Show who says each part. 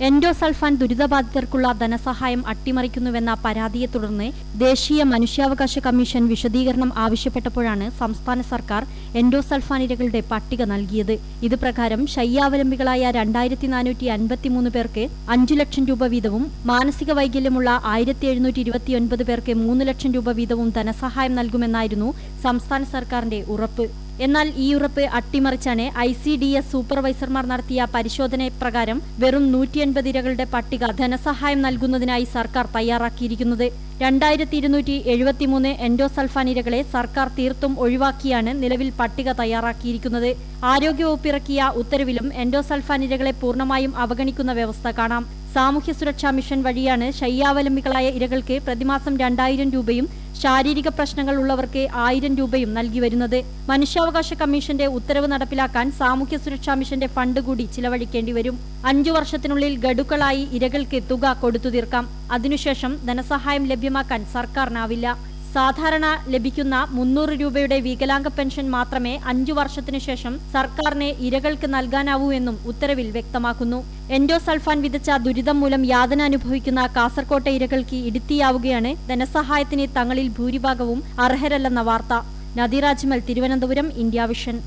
Speaker 1: Endosulfan ദുരിതബാധിതർക്കുള്ള ധനസഹായം അട്ടിമറിക്കുന്നുവെന്ന പരാതിയെ തുടർന്ന് ദേശീയ മനുഷ്യാവകാശ കമ്മീഷൻ വിശദീകരണം ആവശ്യപ്പെട്ടപ്പോഴാണ് സംസ്ഥാന സർക്കാർ എൻഡോസൾഫാൻ ഇരകളുടെ പട്ടിക നൽകിയത്. ഇത് പ്രകാരം ശയ്യാവലംബികളായ രണ്ടായിരത്തി നാനൂറ്റി അൻപത്തിമൂന്ന് പേർക്ക് അഞ്ചു ലക്ഷം രൂപ വീതവും മാനസിക വൈകല്യമുള്ള ആയിരത്തി എഴുന്നൂറ്റി ഇരുപത്തിയൊൻപത് പേർക്ക് മൂന്ന് ലക്ഷം രൂപ വീതവും ധനസഹായം നൽകുമെന്നായിരുന്നു സംസ്ഥാന സർക്കാരിന്റെ ഉറപ്പ്. എന്നാൽ ഈ ഉറപ്പ് അട്ടിമറിച്ചാണ് ഐ സി ഡി എസ് സൂപ്പർവൈസർമാർ നടത്തിയ പരിശോധന പ്രകാരം വെറും നൂറ്റിയൻപത് ഇരകളുടെ പട്ടിക ധനസഹായം നൽകുന്നതിനായി സർക്കാർ തയ്യാറാക്കിയിരിക്കുന്നത്. രണ്ടായിരത്തി ഇരുന്നൂറ്റി എഴുപത്തിമൂന്ന് എൻഡോസൾഫാൻ ഇരകളെ സർക്കാർ തീർത്തും ഒഴിവാക്കിയാണ് നിലവിൽ പട്ടിക തയ്യാറാക്കിയിരിക്കുന്നത്. ആരോഗ്യവകുപ്പ് ഇറക്കിയ ഉത്തരവിലും എൻഡോസൾഫാൻ ഇരകളെ പൂർണമായും അവഗണിക്കുന്ന വ്യവസ്ഥ കാണാം. സാമൂഹ്യ സുരക്ഷാ മിഷൻ വഴിയാണ് ശയ്യാവലംബികളായ ഇരകൾക്ക് പ്രതിമാസം രണ്ടായിരം രൂപയും ശാരീരിക പ്രശ്നങ്ങൾ ഉള്ളവർക്ക് ആയിരം രൂപയും നൽകി വരുന്നത്. മനുഷ്യാവകാശ കമ്മീഷന്റെ ഉത്തരവ് നടപ്പിലാക്കാൻ സാമൂഹ്യ സുരക്ഷാ മിഷന്റെ ഫണ്ട് കൂടി ചിലവഴിക്കേണ്ടി വരും. അഞ്ചു വർഷത്തിനുള്ളിൽ ഗഡുക്കളായി ഇരകൾക്ക് തുക കൊടുത്തു തീർക്കാം. അതിനുശേഷം ധനസഹായം ലഭ്യമാക്കാൻ സർക്കാരിനാവില്ല. സാധാരണ ലഭിക്കുന്ന മുന്നൂറ് രൂപയുടെ വികലാംഗ പെൻഷൻ മാത്രമേ അഞ്ചു വർഷത്തിനു ശേഷം സർക്കാരിനെ ഇരകൾക്ക് നൽകാനാവൂ എന്നും ഉത്തരവിൽ വ്യക്തമാക്കുന്നു. എൻഡോസൾഫാൻ വിതച്ച ദുരിതം മൂലം യാതന അനുഭവിക്കുന്ന കാസർകോട്ടെ ഇരകൾക്ക് ഇടുത്തിയാവുകയാണ് ധനസഹായത്തിന് തങ്ങളിൽ ഭൂരിഭാഗവും അർഹരല്ലെന്ന വാർത്ത. നദിരാജ്മൽ തിരുവനന്തപുരം ഇന്ത്യ വിഷൻ.